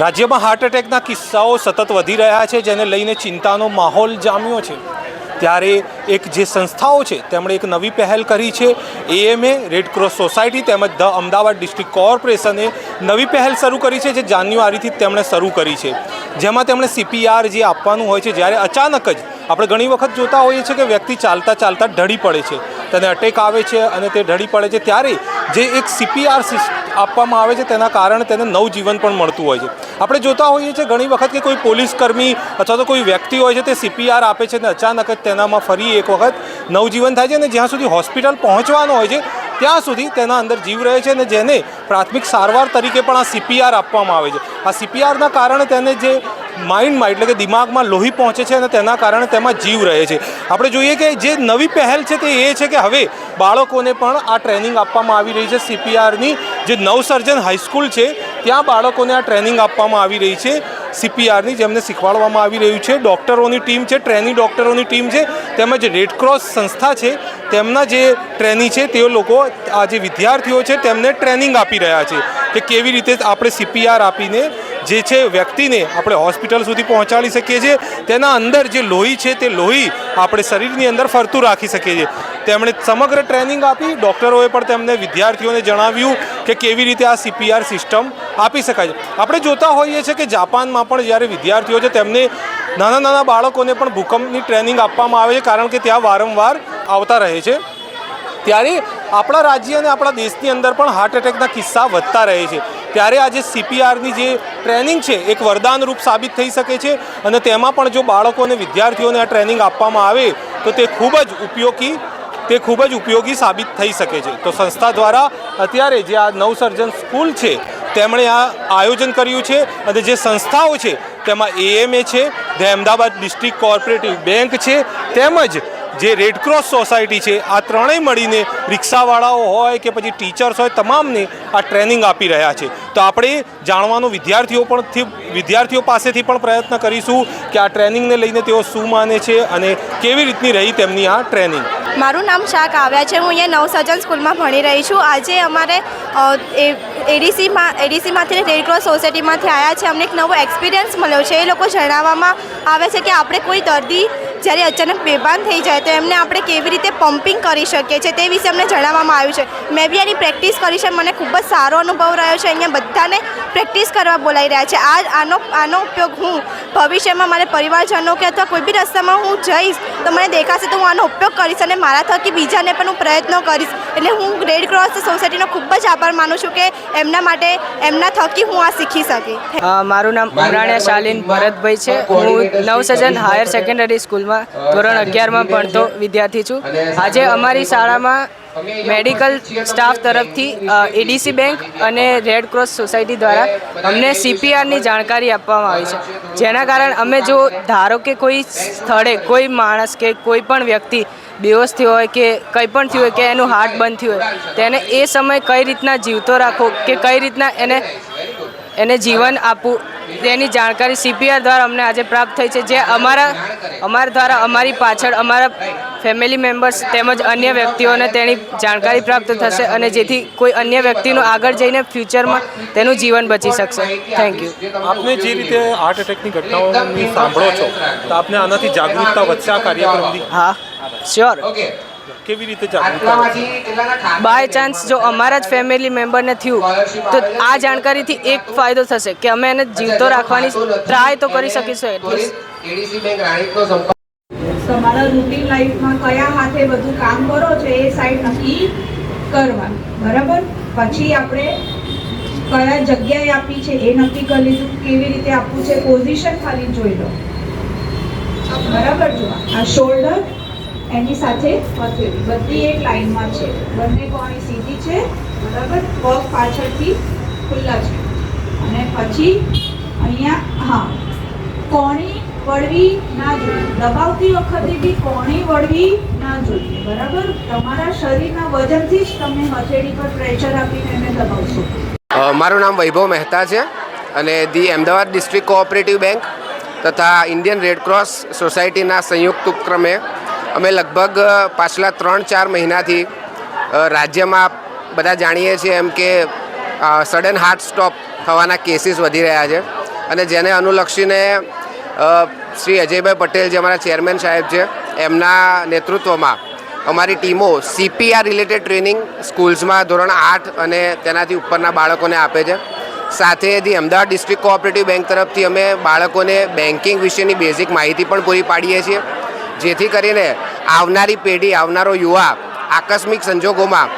રાજ્યમાં હાર્ટ એટેકના કિસ્સાઓ સતત વધી રહ્યા છે, જેને લઈને ચિંતાનો માહોલ જામ્યો છે. ત્યારે એક જે સંસ્થાઓ છે, તેમણે એક નવી પહેલ કરી છે એએમએ રેડક્રોસ સોસાયટી તેમજ ધ અમદાવાદ ડિસ્ટ્રિક્ટ કોર્પોરેશને નવી પહેલ શરૂ કરી છે, જે જાન્યુઆરીથી તેમણે શરૂ કરી છે. જેમાં તેમણે સીપીઆર જે આપવાનું હોય છે, જ્યારે અચાનક જ આપણે ઘણી વખત જોતા હોઈએ છીએ કે વ્યક્તિ ચાલતા ચાલતા ઢળી પડે છે. તેને અટેક આવે છે અને તે ઢળી પડે છે, ત્યારે જે એક સીપીઆર આપવામાં આવે છે, તેના કારણે તેને નવજીવન પણ મળતું હોય છે. આપણે જોતા હોઈએ છીએ ઘણી વખત કે કોઈ પોલીસ કર્મી અથવા તો કોઈ વ્યક્તિ હોય છે તે સીપીઆર આપે છે અને અચાનક જ તેનામાં ફરી એક વખત નવજીવન થાય છે અને જ્યાં સુધી હોસ્પિટલ પહોંચવાનો હોય છે, ત્યાં સુધી તેના અંદર જીવ રહે છે અને જેને પ્રાથમિક સારવાર તરીકે પણ આ સીપીઆર આપવામાં આવે છે. આ સીપીઆરના કારણે તેને જે માઇન્ડમાં એટલે કે દિમાગમાં લોહી પહોંચે છે અને તેના કારણે તેમાં જીવ રહે છે. આપણે જોઈએ કે જે નવી પહેલ છે તે એ છે કે હવે બાળકોને પણ આ ટ્રેનિંગ આપવામાં આવી રહી છે સીપીઆરની જે નવસર્જન હાઈસ્કૂલ છે ત્યાં બાળકોને આ ટ્રેનિંગ આપવામાં આવી રહી છે. સીપીઆરની જેમને શીખવાડવામાં આવી રહ્યું છે. ડૉક્ટરોની ટીમ છે ટ્રેની ડૉક્ટરોની ટીમ છે, તેમજ રેડક્રોસ સંસ્થા છે. તેમના જે ટ્રેની છે તે લોકો આ જે વિદ્યાર્થીઓ છે, તેમને ટ્રેનિંગ આપી રહ્યા છે કે કેવી રીતે આપણે સીપીઆર આપીને જે છે વ્યક્તિને આપણે હોસ્પિટલ સુધી પહોંચાડી શકીએ છીએ. તેના અંદર જે લોહી છે, તે લોહી આપણે શરીરની અંદર ફરતું રાખી શકીએ છીએ. તેમણે સમગ્ર ટ્રેનિંગ આપી. ડૉક્ટરોએ પણ તેમને વિદ્યાર્થીઓને જણાવ્યું કે કેવી રીતે આ સીપીઆર સિસ્ટમ આપી શકાય છે. આપણે જોતા હોઈએ છીએ કે જાપાનમાં પણ જ્યારે વિદ્યાર્થીઓ છે તેમને નાના નાના બાળકોને પણ ભૂકંપની ટ્રેનિંગ આપવામાં આવે છે, કારણ કે ત્યાં વારંવાર આવતા રહે છે. ત્યારે આપણા રાજ્ય અને આપણા દેશની અંદર પણ હાર્ટ એટેકના કિસ્સા વધતા રહે છે. ત્યારે આજે સીપીઆરની જે ટ્રેનિંગ છે, એક વરદાનરૂપ સાબિત થઈ શકે છે અને તેમાં પણ જો બાળકો અને વિદ્યાર્થીઓને આ ટ્રેનિંગ આપવામાં આવે, તો તે ખૂબ જ ઉપયોગી તે ખૂબ જ ઉપયોગી સાબિત થઈ શકે છે. તો સંસ્થા દ્વારા અત્યારે જે આ નવસર્જન સ્કૂલ છે, તેમણે આ આયોજન કર્યું છે અને જે સંસ્થાઓ છે, તેમાં એએમએ છે, જે અમદાવાદ ડિસ્ટ્રિક્ટ કોઓપરેટિવ બેંક છે, તેમજ જે રેડક્રોસ સોસાયટી છે, આ ત્રણેય મળીને રિક્ષાવાળાઓ હોય કે પછી ટીચર્સ હોય, તમામને આ ટ્રેનિંગ આપી રહ્યા છે. તો આપણે જાણવાનો વિદ્યાર્થીઓ પણ વિદ્યાર્થીઓ પાસેથી પણ પ્રયત્ન કરીશું કે આ ટ્રેનિંગને લઈને તેઓ શું માને છે અને કેવી રીતની રહી તેમની આ ટ્રેનિંગ. મારું નામ શાહ કાવ્યા છે. હું અહીંયા નવસર્જન સ્કૂલમાં ભણી રહી છું. આજે અમારે એડીસીમાં, એડીસીમાંથી રેડક્રોસ સોસાયટીમાંથી આવ્યા છે. અમને એક નવો એક્સપિરિયન્સ મળ્યો છે. એ લોકો જણાવવામાં આવે છે કે આપણે કોઈ દર્દી જ્યારે અચાનક બેભાન થઈ જાય તો એમને આપણે કેવી રીતે પમ્પિંગ કરી શકીએ છીએ તે વિશે અમને જણાવવામાં આવ્યું છે. મેં બી આની પ્રેક્ટિસ કરી છે. મને ખૂબ જ સારો અનુભવ રહ્યો છે. અહીંયા બધાને પ્રેક્ટિસ કરવા બોલાવી રહ્યા છે. આ, આનો આનો ઉપયોગ હું ભવિષ્યમાં મારે પરિવારજનો કે અથવા કોઈ બી રસ્તામાં હું જઈશ તો મને દેખાશે તો હું આનો ઉપયોગ કરીશ અને મારા થકી બીજાને પણ હું પ્રયત્નો કરીશ. એટલે હું રેડ ક્રોસ સોસાયટીનો ખૂબ જ આભાર માનું છું કે એમના માટે એમના થકી હું આ શીખી શકી. મારું નામ ઉમરાણિયા શાલીન ભરતભાઈ છે. હું નવસજન હાયર સેકન્ડરી સ્કૂલમાં ધોરણ અગિયારમાં ભણતો વિદ્યાર્થી છું. આજે અમારી શાળામાં મેડિકલ સ્ટાફ તરફથી એડીસી બેંક અને રેડ ક્રોસ સોસાયટી દ્વારા અમને સીપીઆરની જાણકારી આપવામાં આવી છે. જેના કારણે અમે જો ધારો કે કોઈ સ્થળે કોઈ માણસ કે કોઈ પણ વ્યક્તિ બેહોશ થયો હોય કે કંઈ પણ થયું હોય કે એનું હાર્ટ બંધ થયું હોય તેને એ સમય કઈ રીતના જીવતો રાખવો કે કઈ રીતના એને એને જીવન આપવું તેની જાણકારી સીપીઆર દ્વારા અમને આજે પ્રાપ્ત થઈ છે જે અમારા અમારા દ્વારા અમારી પાછળ અમારા ફેમિલી મેમ્બર્સ તેમજ અન્ય વ્યક્તિઓને તેની જાણકારી પ્રાપ્ત થશે અને જેથી કોઈ અન્ય વ્યક્તિનું આગળ જઈને ફ્યુચરમાં તેનું જીવન બચી શકશે. થેન્ક યુ આપને જે રીતે હાર્ટ એટેકની ઘટનાઓની સાંભળો છો તો આપને આનાથી જાગૃતતા વધશે આ કાર્યક્રમથી? હા શ્યોર કેવી રીતે બાય ચાન્સ જો અમારા જ ફેમિલી મેમ્બરને થયું તો આ જાણકારીથી એક ફાયદો થશે કે અમે એને જીવતો રાખવાની ટ્રાય તો કરી શકીશું એટલીસ્ટ એડીસી બેંક રાણીપનો સંપર્ક તમારા રૂટીન લાઈફમાં કયા હાથે બધું કામ કરો છો એ સાઈડ નક્કી કરવા. બરાબર? પછી આપણે કયા જગ્યાએ આપી છે એ નક્કી કરી લીધું કેવી રીતે આપવું છે પોઝિશન ખાલી જોઈ લો. બરાબર જો આ શોલ્ડર એની સાથે હથેળી બધી એક લાઈનમાં છે. બંને કોણી સીધી છે, બરાબર? પગ પાછળથી ખુલ્લા છે. અને પછી અહીંયા, હા, કોણી વળવી ના જોઈએ. દબાવતી વખતે બી કોણી વળવી ના જોઈએ, બરાબર? તમારા શરીરના વજનથી જ તમે હથેળી પર પ્રેશર આપીને એને દબાવશો. મારું નામ વૈભવ મહેતા છે અને the Ahmedabad district cooperative bank તથા ઇન્ડિયન રેડક્રોસ સોસાયટીના સંયુક્ત ઉપક્રમે અમે લગભગ પાછલા ત્રણ ચાર મહિનાથી રાજ્યમાં બધા જાણીએ છીએ એમ કે સડન હાર્ટ સ્ટોપ થવાના કેસીસ વધી રહ્યા છે. અને જેને અનુલક્ષીને શ્રી અજયભાઈ પટેલ જે અમારા ચેરમેન સાહેબ છે, એમના નેતૃત્વમાં અમારી ટીમો સીપીઆર રિલેટેડ ટ્રેનિંગ સ્કૂલ્સમાં ધોરણ આઠ અને તેનાથી ઉપરના બાળકોને આપે છે. સાથે the Ahmedabad district cooperative bank તરફથી અમે બાળકોને બેન્કિંગ વિશેની બેઝિક માહિતી પણ પૂરી પાડીએ છીએ. જેથી કરીને આવનારી પેઢી, આવનારો યુવા આકસ્મિક સંજોગોમાં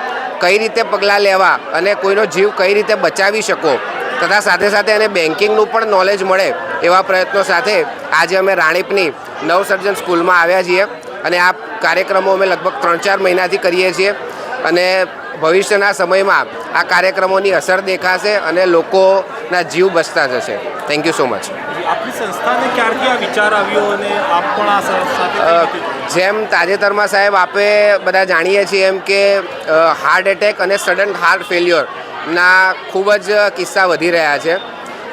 કઈ રીતે પગલાં લેવા અને કોઈનો જીવ કઈ રીતે બચાવી શકો તથા સાથે સાથે એને બેન્કિંગનું પણ નોલેજ મળે એવા પ્રયત્નો સાથે આજે અમે રાણીપની નવસર્જન સ્કૂલમાં આવ્યા છીએ અને આ કાર્યક્રમો અમે લગભગ ત્રણ ચાર મહિનાથી કરીએ છીએ અને ભવિષ્યના સમયમાં આ કાર્યક્રમોની અસર દેખાશે અને લોકોના જીવ બચતા જશે. થેન્ક યુ સો મચ આપની સંસ્થાને ક્યારથી આ વિચાર આવ્યો અને આપ પણ આ સાથે જેમ તાજેતરમાં સાહેબ આપે બધા જાણીએ છીએ એમ કે હાર્ટ એટેક અને સડન હાર્ટ ફેલ્યોરના ખૂબ જ કિસ્સા વધી રહ્યા છે.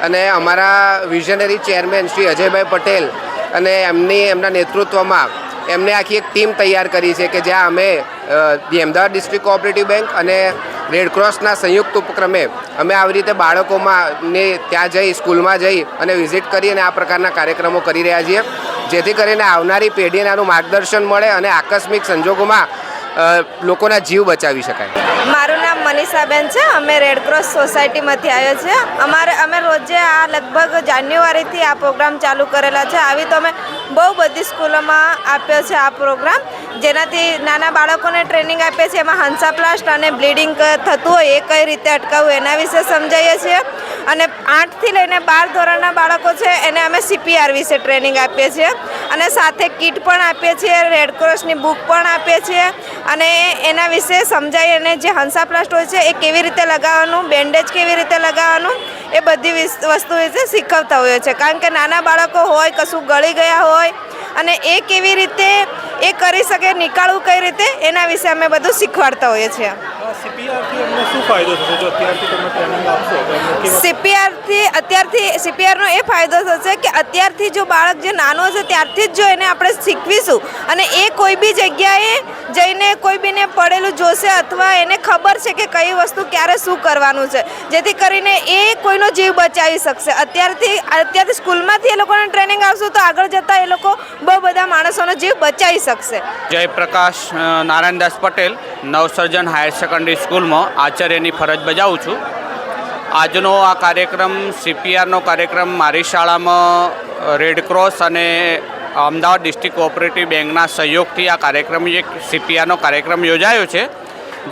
અને અમારા વિઝનરી ચેરમેન શ્રી અજયભાઈ પટેલ અને એમની, એમના નેતૃત્વમાં એમને આખી એક ટીમ તૈયાર કરી છે કે જ્યાં અમે અમદાવાદ ડિસ્ટ્રિક્ટ કોઓપરેટિવ બેંક અને રેડક્રોસના સંયુક્ત ઉપક્રમે અમે આવી રીતે બાળકોમાં ને ત્યાં જઈ, સ્કૂલમાં જઈ અને વિઝિટ કરી અને આ પ્રકારના કાર્યક્રમો કરી રહ્યા છીએ. જેથી કરીને આવનારી પેઢીને આનું માર્ગદર્શન મળે અને આકસ્મિક સંજોગોમાં લોકોના જીવ બચાવી શકાય. મારું નામ મનીષાબેન છે. અમે રેડક્રોસ સોસાયટીમાંથી આવ્યા છે અમારે, અમે રોજે આ લગભગ જાન્યુઆરીથી આ પ્રોગ્રામ ચાલુ કરેલા છે. આવી તો અમે બહુ બધી સ્કૂલોમાં આપ્યો છે આ પ્રોગ્રામ. જેનાથી નાના બાળકોને ટ્રેનિંગ આપીએ છીએ એમાં હંસાપ્લાસ્ટ અને બ્લીડિંગ થતું હોય એ કઈ રીતે અટકાવવું એના વિશે સમજાવીએ છીએ. અને આઠથી લઈને બાર ધોરણના બાળકો છે, એને અમે સીપીઆર વિશે ટ્રેનિંગ આપીએ છીએ. અને સાથે કીટ પણ આપીએ છીએ રેડક્રોસની બુક પણ આપીએ છીએ. અને એના વિશે સમજાવી અને જે હંસાપ્લાસ્ટ હોય છે, એ કેવી રીતે લગાવવાનું, બેન્ડેજ કેવી રીતે લગાવવાનું, એ બધી વસ્તુ વિશે શીખવતા હોઈએ છે કારણ કે નાના બાળકો હોય, કશું ગળી ગયા હોય અને એ કેવી રીતે, એ કરી શકે, નીકાળવું કઈ રીતે, એના વિશે અમે બધું શીખવાડતા હોઈએ છીએ. સીપીઆરથી અમને શું ફાયદો થશે? જો અત્યારથી તમે ટ્રેનિંગ આપશો તો સીપીઆરથી અત્યારથી સીપીઆરનો એ ફાયદો થશે કે અત્યારથી જો બાળક જે નાનો છે ત્યારથી જ જો એને આપણે શીખવીશું. અને એ કોઈ બી જગ્યાએ જઈને કોઈ બીને પડેલું જોશે અથવા એને ખબર છે કે કઈ વસ્તુ ક્યારે શું કરવાનું છે. જેથી કરીને એ કોઈનો જીવ બચાવી શકશે. અત્યારથી અત્યારથી સ્કૂલમાંથી એ લોકોને ટ્રેનિંગ આવશું તો આગળ જતાં એ લોકો બહુ બધા માણસોનો જીવ બચાવી શકશે. જયપ્રકાશ પ્રકાશ નારાયણદાસ પટેલ નવસર્જન હાયર સેકન્ડરી સ્કૂલમાં આચાર્યની ફરજ બજાવું છું. આજનો આ કાર્યક્રમ સીપીઆરનો કાર્યક્રમ મારી શાળામાં રેડક્રોસ અને અમદાવાદ ડિસ્ટ્રિક્ટ કોઓપરેટિવ બેંકના સહયોગથી આ કાર્યક્રમ એક સીપીઆરનો કાર્યક્રમ યોજાયો છે.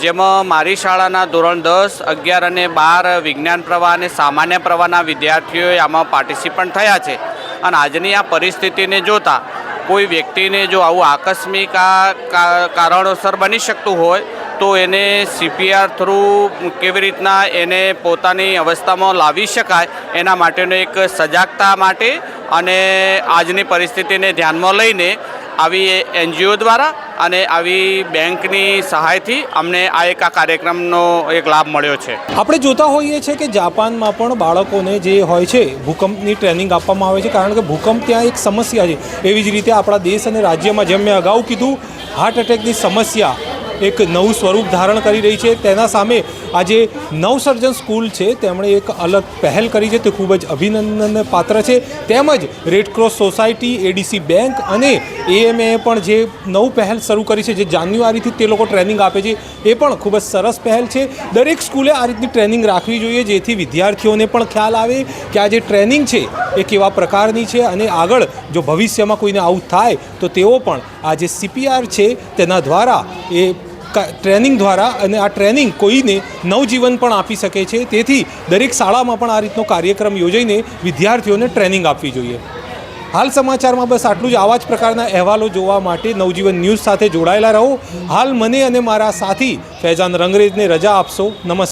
જેમાં મારી શાળાના ધોરણ દસ, અગિયાર અને બાર વિજ્ઞાન પ્રવાહ અને સામાન્ય પ્રવાહના વિદ્યાર્થીઓએ આમાં પાર્ટિસિપન્ટ થયા છે. અને આજની આ પરિસ્થિતિને જોતાં કોઈ વ્યક્તિને જો આવું આકસ્મિક આ કારણોસર બની શકતું હોય તો એને સીપીઆર થ્રુ કેવી રીતના એને પોતાની અવસ્થામાં લાવી શકાય એના માટેનો એક સજાગતા માટે અને આજની પરિસ્થિતિને ધ્યાનમાં લઈને આવી એનજીઓ દ્વારા અને આવી બેંકની સહાયથી અમને આ એક આ કાર્યક્રમનો એક લાભ મળ્યો છે. આપણે જોતા હોઈએ છીએ કે જાપાનમાં પણ બાળકોને જે હોય છે, ભૂકંપની ટ્રેનિંગ આપવામાં આવે છે. કારણ કે ભૂકંપ ત્યાં એક સમસ્યા છે. એવી જ રીતે આપણા દેશ અને રાજ્યમાં જેમ મેં અગાઉ કીધું હાર્ટ એટેકની સમસ્યા એક નવું સ્વરૂપ ધારણ કરી રહી છે. તેના સામે આજે નવસર્જન સ્કૂલ છે. તેમણે એક અલગ પહેલ કરી છે. તે ખૂબ જ અભિનંદન પાત્ર છે. તેમજ red cross society ADC bank અને એએમએ પણ જે નવું પહેલ શરૂ કરી છે, જે જાન્યુઆરીથી તે લોકો ટ્રેનિંગ આપે છે, એ પણ ખૂબ જ સરસ પહેલ છે. દરેક સ્કૂલે આ રીતની ટ્રેનિંગ રાખવી જોઈએ, જેથી વિદ્યાર્થીઓને પણ ખ્યાલ આવે કે આ જે ટ્રેનિંગ છે, એ કેવા પ્રકારની છે અને આગળ જો ભવિષ્યમાં કોઈને આવું થાય, તો તેઓ પણ આ જે સીપીઆર છે, તેના દ્વારા એ ટ્રેનિંગ દ્વારા અને આ ટ્રેનિંગ કોઈને નવજીવન પણ આપી શકે છે. તેથી દરેક શાળામાં પણ આ રીતનો કાર્યક્રમ યોજીને વિદ્યાર્થીઓને ટ્રેનિંગ આપવી જોઈએ. હાલ સમાચારમાં બસ આટલું જ. આવા જ પ્રકારના અહેવાલો જોવા માટે નવજીવન ન્યૂઝ સાથે જોડાયેલા રહો. હાલ મને અને મારા સાથી ફૈજાન રંગરેજને રજા આપશો. નમસ્કાર.